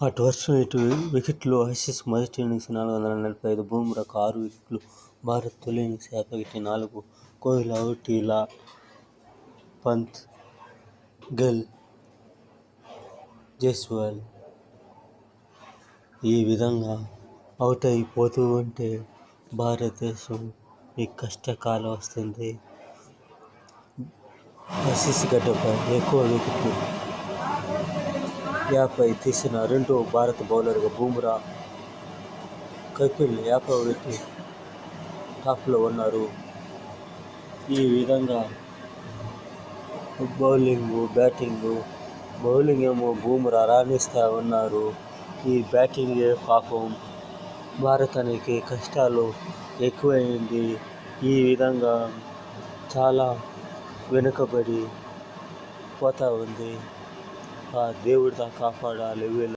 అటు వర్షం ఇటు వికెట్లు ఆసీస్ మొదటి ఇన్నింగ్స్ నాలుగు వందల నలభై ఐదు బుమ్రాకు ఆరు వికెట్లు భారత్ తొలి ఇన్నింగ్స్ యాభై ఒకటి నాలుగు కోహ్లీ అవుట్ ఇలా పంత్, గెల్ జైస్వాల్ ఈ విధంగా అవుట్ అయిపోతూ ఉంటే భారతదేశం ఈ కష్టకాలం వస్తుంది. ఆసీస్ గడ్డపై ఎక్కువ వికెట్లు యాభై తీసిన రెండో భారత బౌలర్గా బూమ్రా కపిల్ యాభై ఒకటి టాప్లో ఉన్నారు. ఈ విధంగా బౌలింగ్, బ్యాటింగ్ బౌలింగ్ ఏమో బూమ్రా రాణిస్తూ ఉన్నారు. ఈ బ్యాటింగ్ పాపం భారతానికి కష్టాలు ఎక్కువైంది. ఈ విధంగా చాలా వెనుకబడి పోతూ ఉంది. ఆ దేవుడు కాపాడాలి వీళ్ళు